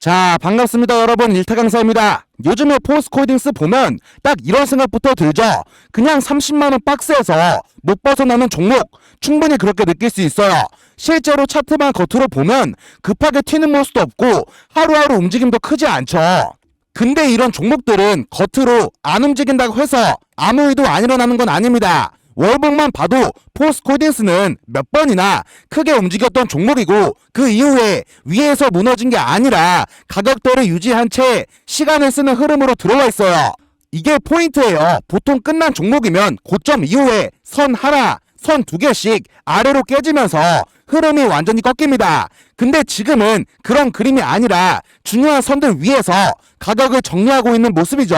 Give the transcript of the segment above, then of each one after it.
자, 반갑습니다, 여러분. 일타 강사입니다. 요즘에 포스코딩스 보면 딱 이런 생각부터 들죠. 그냥 30만원 박스에서 못 벗어나는 종목, 충분히 그렇게 느낄 수 있어요. 실제로 차트만 겉으로 보면 급하게 튀는 모습도 없고 하루하루 움직임도 크지 않죠. 근데 이런 종목들은 겉으로 안 움직인다고 해서 아무 일도 안 일어나는 건 아닙니다. 월봉만 봐도 포스코딩스는 몇 번이나 크게 움직였던 종목이고 그 이후에 위에서 무너진 게 아니라 가격대를 유지한 채 시간을 쓰는 흐름으로 들어와 있어요. 이게 포인트예요. 보통 끝난 종목이면 고점 이후에 선 하나, 선 두 개씩 아래로 깨지면서 흐름이 완전히 꺾입니다. 근데 지금은 그런 그림이 아니라 중요한 선들 위에서 가격을 정리하고 있는 모습이죠.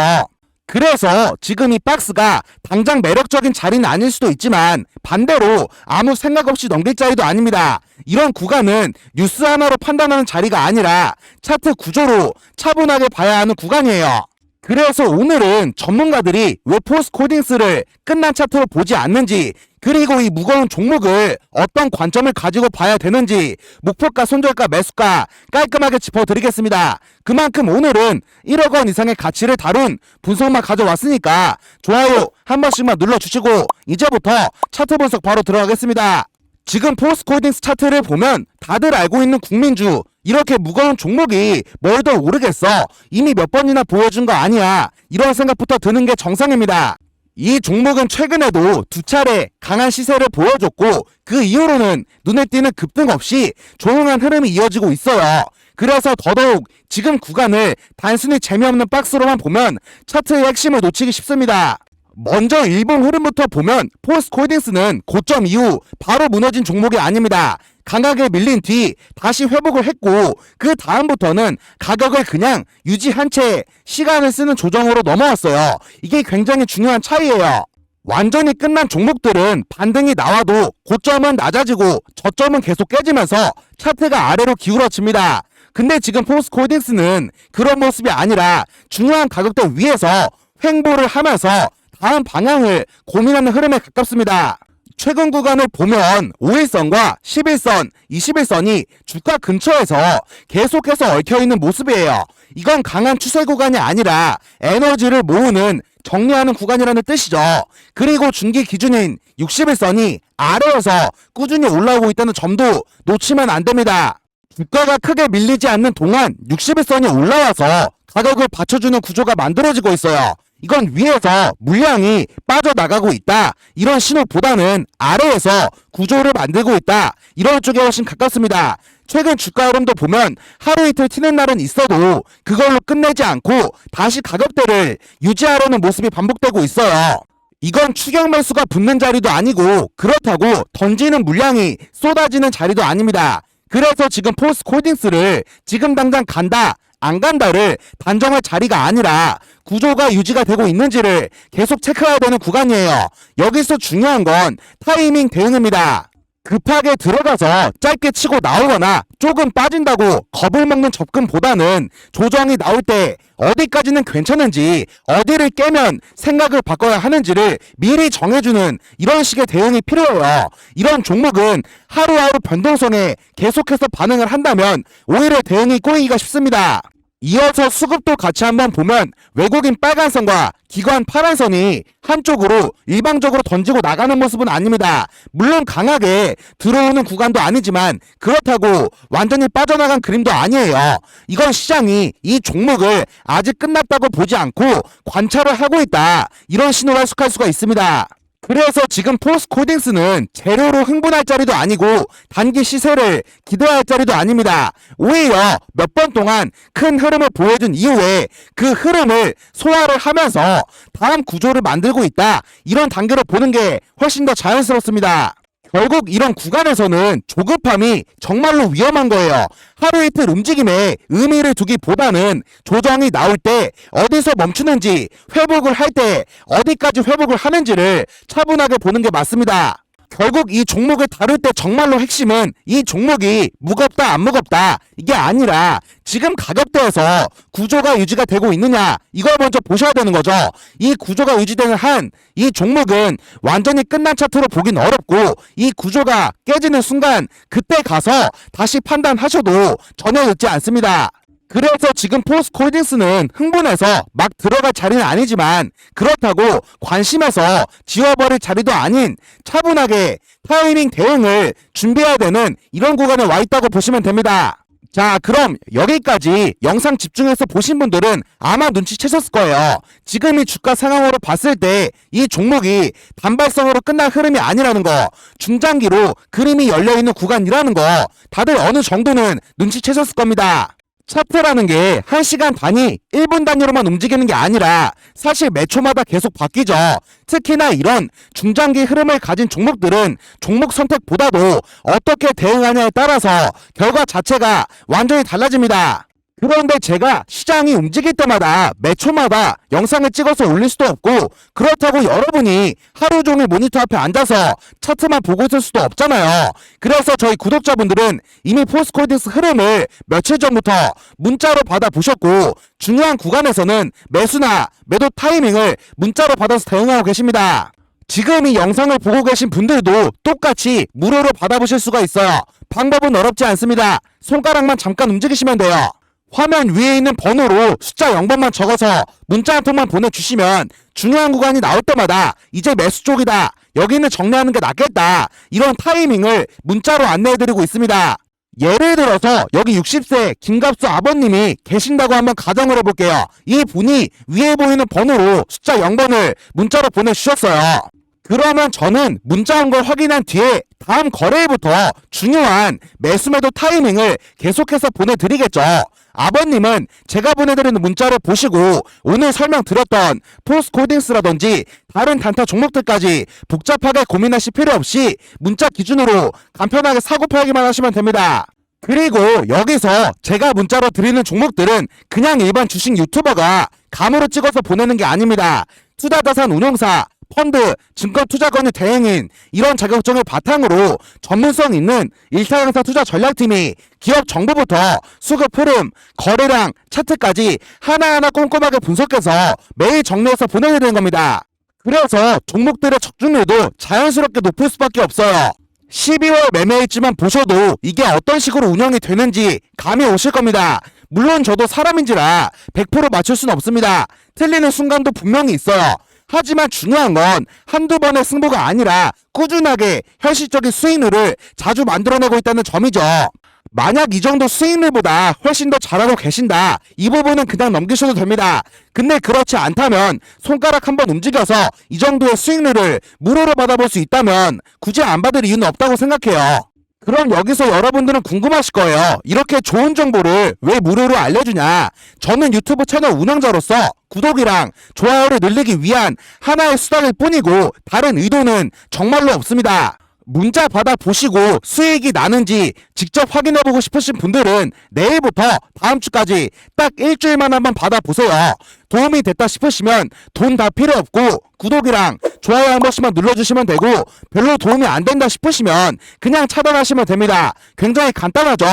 그래서 지금 이 박스가 당장 매력적인 자리는 아닐 수도 있지만 반대로 아무 생각 없이 넘길 자리도 아닙니다. 이런 구간은 뉴스 하나로 판단하는 자리가 아니라 차트 구조로 차분하게 봐야 하는 구간이에요. 그래서 오늘은 전문가들이 왜 포스코딩스를 끝난 차트로 보지 않는지 그리고 이 무거운 종목을 어떤 관점을 가지고 봐야 되는지 목표가, 손절가, 매수가 깔끔하게 짚어드리겠습니다. 그만큼 오늘은 1억 원 이상의 가치를 다룬 분석만 가져왔으니까 좋아요 한 번씩만 눌러주시고 이제부터 차트 분석 바로 들어가겠습니다. 지금 포스코딩스 차트를 보면 다들 알고 있는 국민주 이렇게 무거운 종목이 뭘 더 오르겠어 이미 몇 번이나 보여준 거 아니야 이런 생각부터 드는 게 정상입니다. 이 종목은 최근에도 두 차례 강한 시세를 보여줬고 그 이후로는 눈에 띄는 급등 없이 조용한 흐름이 이어지고 있어요. 그래서 더더욱 지금 구간을 단순히 재미없는 박스로만 보면 차트의 핵심을 놓치기 쉽습니다. 먼저 일본 흐름부터 보면 포스코딩스는 고점 이후 바로 무너진 종목이 아닙니다. 강하게 밀린 뒤 다시 회복을 했고 그 다음부터는 가격을 그냥 유지한 채 시간을 쓰는 조정으로 넘어왔어요. 이게 굉장히 중요한 차이예요. 완전히 끝난 종목들은 반등이 나와도 고점은 낮아지고 저점은 계속 깨지면서 차트가 아래로 기울어집니다. 근데 지금 포스코딩스는 그런 모습이 아니라 중요한 가격대 위에서 횡보를 하면서 다음 방향을 고민하는 흐름에 가깝습니다. 최근 구간을 보면 5일선과 11선, 21선이 주가 근처에서 계속해서 얽혀있는 모습이에요. 이건 강한 추세 구간이 아니라 에너지를 모으는 정리하는 구간이라는 뜻이죠. 그리고 중기 기준인 61선이 아래에서 꾸준히 올라오고 있다는 점도 놓치면 안 됩니다. 주가가 크게 밀리지 않는 동안 61선이 올라와서 가격을 받쳐주는 구조가 만들어지고 있어요. 이건 위에서 물량이 빠져나가고 있다. 이런 신호보다는 아래에서 구조를 만들고 있다. 이런 쪽에 훨씬 가깝습니다. 최근 주가 흐름도 보면 하루 이틀 튀는 날은 있어도 그걸로 끝내지 않고 다시 가격대를 유지하려는 모습이 반복되고 있어요. 이건 추격 매수가 붙는 자리도 아니고 그렇다고 던지는 물량이 쏟아지는 자리도 아닙니다. 그래서 지금 포스 코딩스를 지금 당장 간다 안 간다를 단정할 자리가 아니라 구조가 유지가 되고 있는지를 계속 체크해야 되는 구간이에요. 여기서 중요한 건 타이밍 대응입니다. 급하게 들어가서 짧게 치고 나오거나 조금 빠진다고 겁을 먹는 접근보다는 조정이 나올 때 어디까지는 괜찮은지 어디를 깨면 생각을 바꿔야 하는지를 미리 정해주는 이런 식의 대응이 필요해요. 이런 종목은 하루하루 변동성에 계속해서 반응을 한다면 오히려 대응이 꼬이기가 쉽습니다. 이어서 수급도 같이 한번 보면 외국인 빨간선과 기관 파란선이 한쪽으로 일방적으로 던지고 나가는 모습은 아닙니다. 물론 강하게 들어오는 구간도 아니지만 그렇다고 완전히 빠져나간 그림도 아니에요. 이건 시장이 이 종목을 아직 끝났다고 보지 않고 관찰을 하고 있다. 이런 신호가 해석할 수가 있습니다. 그래서 지금 포스 코딩스는 재료로 흥분할 자리도 아니고 단기 시세를 기대할 자리도 아닙니다. 오히려 몇 번 동안 큰 흐름을 보여준 이후에 그 흐름을 소화를 하면서 다음 구조를 만들고 있다. 이런 단계로 보는 게 훨씬 더 자연스럽습니다. 결국 이런 구간에서는 조급함이 정말로 위험한 거예요. 하루 이틀 움직임에 의미를 두기보다는 조정이 나올 때 어디서 멈추는지 회복을 할 때 어디까지 회복을 하는지를 차분하게 보는 게 맞습니다. 결국 이 종목을 다룰 때 정말로 핵심은 이 종목이 무겁다 안 무겁다 이게 아니라 지금 가격대에서 구조가 유지가 되고 있느냐 이걸 먼저 보셔야 되는 거죠. 이 구조가 유지되는 한 이 종목은 완전히 끝난 차트로 보긴 어렵고 이 구조가 깨지는 순간 그때 가서 다시 판단하셔도 전혀 늦지 않습니다. 그래서 지금 포스코 홀딩스는 흥분해서 막 들어갈 자리는 아니지만 그렇다고 관심에서 지워버릴 자리도 아닌 차분하게 타이밍 대응을 준비해야 되는 이런 구간에 와 있다고 보시면 됩니다. 자, 그럼 여기까지 영상 집중해서 보신 분들은 아마 눈치채셨을 거예요. 지금 이 주가 상황으로 봤을 때 이 종목이 단발성으로 끝날 흐름이 아니라는 거, 중장기로 그림이 열려있는 구간이라는 거, 다들 어느 정도는 눈치채셨을 겁니다. 차트라는 게 1시간 단위, 1분 단위로만 움직이는 게 아니라 사실 매 초마다 계속 바뀌죠. 특히나 이런 중장기 흐름을 가진 종목들은 종목 선택보다도 어떻게 대응하냐에 따라서 결과 자체가 완전히 달라집니다. 그런데 제가 시장이 움직일 때마다 매 초마다 영상을 찍어서 올릴 수도 없고 그렇다고 여러분이 하루 종일 모니터 앞에 앉아서 차트만 보고 있을 수도 없잖아요. 그래서 저희 구독자분들은 이미 포스코딩스 흐름을 며칠 전부터 문자로 받아보셨고 중요한 구간에서는 매수나 매도 타이밍을 문자로 받아서 대응하고 계십니다. 지금 이 영상을 보고 계신 분들도 똑같이 무료로 받아보실 수가 있어요. 방법은 어렵지 않습니다. 손가락만 잠깐 움직이시면 돼요. 화면 위에 있는 번호로 숫자 0번만 적어서 문자 한 통만 보내주시면 중요한 구간이 나올 때마다 이제 매수 쪽이다. 여기는 정리하는 게 낫겠다. 이런 타이밍을 문자로 안내해드리고 있습니다. 예를 들어서 여기 60세 김갑수 아버님이 계신다고 한번 가정을 해볼게요. 이 분이 위에 보이는 번호로 숫자 0번을 문자로 보내주셨어요. 그러면 저는 문자 온 걸 확인한 뒤에 다음 거래일부터 중요한 매수매도 타이밍을 계속해서 보내드리겠죠. 아버님은 제가 보내드리는 문자를 보시고 오늘 설명드렸던 포스코딩스라든지 다른 단타 종목들까지 복잡하게 고민하실 필요 없이 문자 기준으로 간편하게 사고 팔기만 하시면 됩니다. 그리고 여기서 제가 문자로 드리는 종목들은 그냥 일반 주식 유튜버가 감으로 찍어서 보내는 게 아닙니다. 투자자산 운용사, 펀드, 증권 투자건의 대행인 이런 자격증을 바탕으로 전문성 있는 일타강사 투자 전략팀이 기업 정보부터 수급 흐름, 거래량, 차트까지 하나하나 꼼꼼하게 분석해서 매일 정리해서 보내드리는 겁니다. 그래서 종목들의 적중률도 자연스럽게 높을 수밖에 없어요. 12월 매매일지만 보셔도 이게 어떤 식으로 운영이 되는지 감이 오실 겁니다. 물론 저도 사람인지라 100% 맞출 수는 없습니다. 틀리는 순간도 분명히 있어요. 하지만 중요한 건 한두 번의 승부가 아니라 꾸준하게 현실적인 수익률을 자주 만들어내고 있다는 점이죠. 만약 이 정도 수익률보다 훨씬 더 잘하고 계신다. 이 부분은 그냥 넘기셔도 됩니다. 근데 그렇지 않다면 손가락 한번 움직여서 이 정도의 수익률을 무료로 받아볼 수 있다면 굳이 안 받을 이유는 없다고 생각해요. 그럼 여기서 여러분들은 궁금하실 거예요. 이렇게 좋은 정보를 왜 무료로 알려주냐? 저는 유튜브 채널 운영자로서 구독이랑 좋아요를 늘리기 위한 하나의 수단일 뿐이고 다른 의도는 정말로 없습니다. 문자 받아 보시고 수익이 나는지 직접 확인해 보고 싶으신 분들은 내일부터 다음 주까지 딱 일주일만 한번 받아 보세요. 도움이 됐다 싶으시면 돈 다 필요 없고 구독이랑 좋아요 한 번씩만 눌러주시면 되고 별로 도움이 안 된다 싶으시면 그냥 차단하시면 됩니다. 굉장히 간단하죠.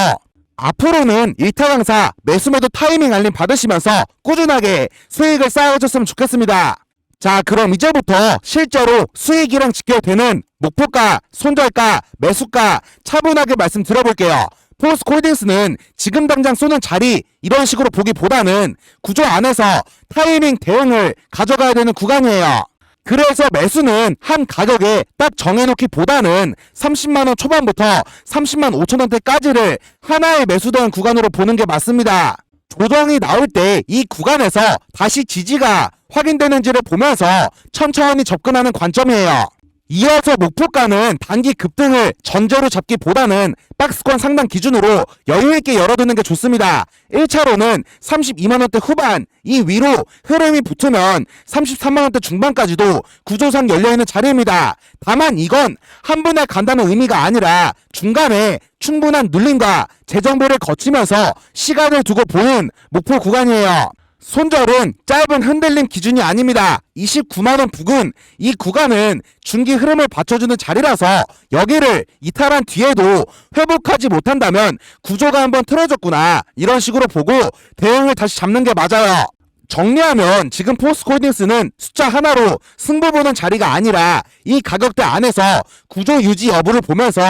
앞으로는 일타 강사 매수매도 타이밍 알림 받으시면서 꾸준하게 수익을 쌓아오셨으면 좋겠습니다. 자, 그럼 이제부터 실제로 수익이랑 직결되는 목표가, 손절가, 매수가 차분하게 말씀 드려볼게요. 포스코홀딩스는 지금 당장 쏘는 자리 이런 식으로 보기보다는 구조 안에서 타이밍 대응을 가져가야 되는 구간이에요. 그래서 매수는 한 가격에 딱 정해놓기보다는 30만원 초반부터 30만 5천원대까지를 하나의 매수된 구간으로 보는 게 맞습니다. 조정이 나올 때 이 구간에서 다시 지지가 확인되는지를 보면서 천천히 접근하는 관점이에요. 이어서 목표가는 단기 급등을 전제로 잡기보다는 박스권 상단 기준으로 여유있게 열어두는 게 좋습니다. 1차로는 32만원대 후반, 이 위로 흐름이 붙으면 33만원대 중반까지도 구조상 열려있는 자리입니다. 다만 이건 한 번에 간다는 의미가 아니라 중간에 충분한 눌림과 재정비를 거치면서 시간을 두고 보는 목표 구간이에요. 손절은 짧은 흔들림 기준이 아닙니다. 29만원 부근. 이 구간은 중기 흐름을 받쳐주는 자리라서 여기를 이탈한 뒤에도 회복하지 못한다면 구조가 한번 틀어졌구나. 이런 식으로 보고 대응을 다시 잡는 게 맞아요. 정리하면 지금 포스코홀딩스는 숫자 하나로 승부 보는 자리가 아니라 이 가격대 안에서 구조 유지 여부를 보면서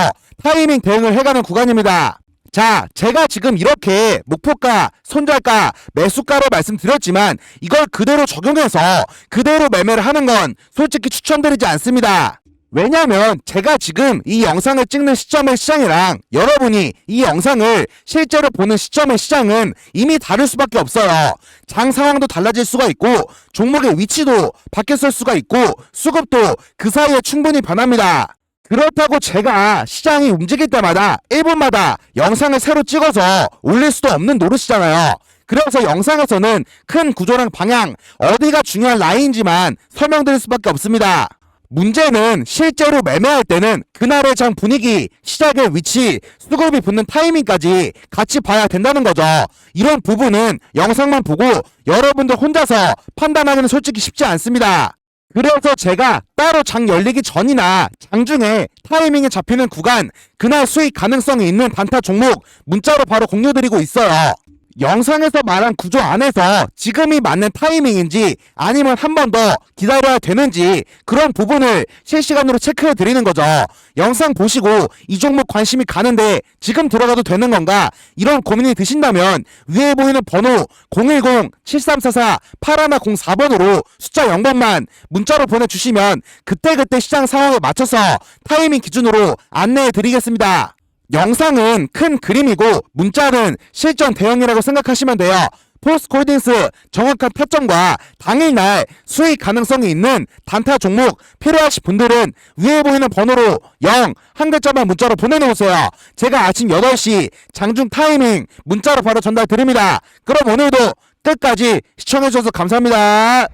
타이밍 대응을 해가는 구간입니다. 자, 제가 지금 이렇게 목표가, 손절가, 매수가로 말씀드렸지만 이걸 그대로 적용해서 그대로 매매를 하는 건 솔직히 추천드리지 않습니다. 왜냐면 제가 지금 이 영상을 찍는 시점의 시장이랑 여러분이 이 영상을 실제로 보는 시점의 시장은 이미 다를 수밖에 없어요. 장 상황도 달라질 수가 있고 종목의 위치도 바뀌었을 수가 있고 수급도 그 사이에 충분히 변합니다. 그렇다고 제가 시장이 움직일 때마다 1분마다 영상을 새로 찍어서 올릴 수도 없는 노릇이잖아요. 그래서 영상에서는 큰 구조랑 방향, 어디가 중요한 라인인지만 설명드릴 수밖에 없습니다. 문제는 실제로 매매할 때는 그날의 장 분위기, 시작의 위치, 수급이 붙는 타이밍까지 같이 봐야 된다는 거죠. 이런 부분은 영상만 보고 여러분들 혼자서 판단하기는 솔직히 쉽지 않습니다. 그래서 제가 따로 장 열리기 전이나 장 중에 타이밍에 잡히는 구간, 그날 수익 가능성이 있는 단타 종목 문자로 바로 공유드리고 있어요. 영상에서 말한 구조 안에서 지금이 맞는 타이밍인지 아니면 한 번 더 기다려야 되는지 그런 부분을 실시간으로 체크해 드리는 거죠. 영상 보시고 이 종목 관심이 가는데 지금 들어가도 되는 건가? 이런 고민이 드신다면 위에 보이는 번호 010-7344-8104번으로 숫자 0번만 문자로 보내주시면 그때그때 시장 상황에 맞춰서 타이밍 기준으로 안내해 드리겠습니다. 영상은 큰 그림이고 문자는 실전 대응이라고 생각하시면 돼요. 포스코 홀딩스 정확한 타점과 당일날 수익 가능성이 있는 단타 종목 필요하신 분들은 위에 보이는 번호로 0 한 글자만 문자로 보내놓으세요. 제가 아침 8시 장중 타이밍 문자로 바로 전달 드립니다. 그럼 오늘도 끝까지 시청해주셔서 감사합니다.